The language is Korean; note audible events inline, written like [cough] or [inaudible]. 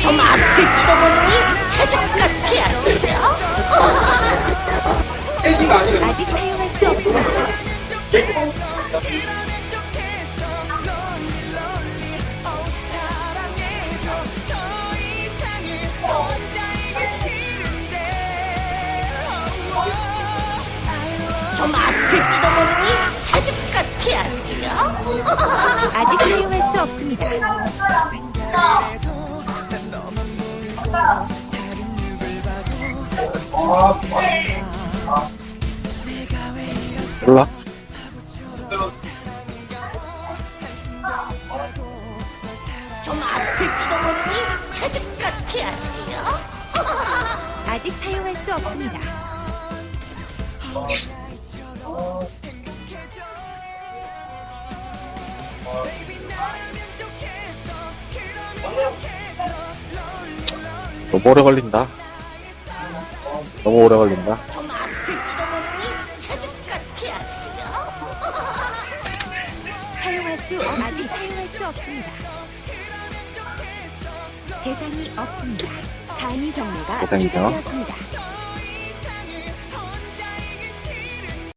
좀 아플지도 모르니 최적같게 하세요. 아직 사용할 수 없습니다. 좀 아플지도 모르니 최적같게 하세요. 아직 사용할 수 없습니다. 몰라. 좀 아플지도 모르니 최적같게 하세요. [laughs] 아직 사용할 수 없습니다. 너무 오래 걸린다. 너무 오래 걸린다. 좀 아플지도 모르니 최적같게 하세요. [laughs] 사용할 수 없, 아직 사용할 수 없습니다. 대상이 없습니다. 단위 경매가 대상이죠. 시작되었습니다.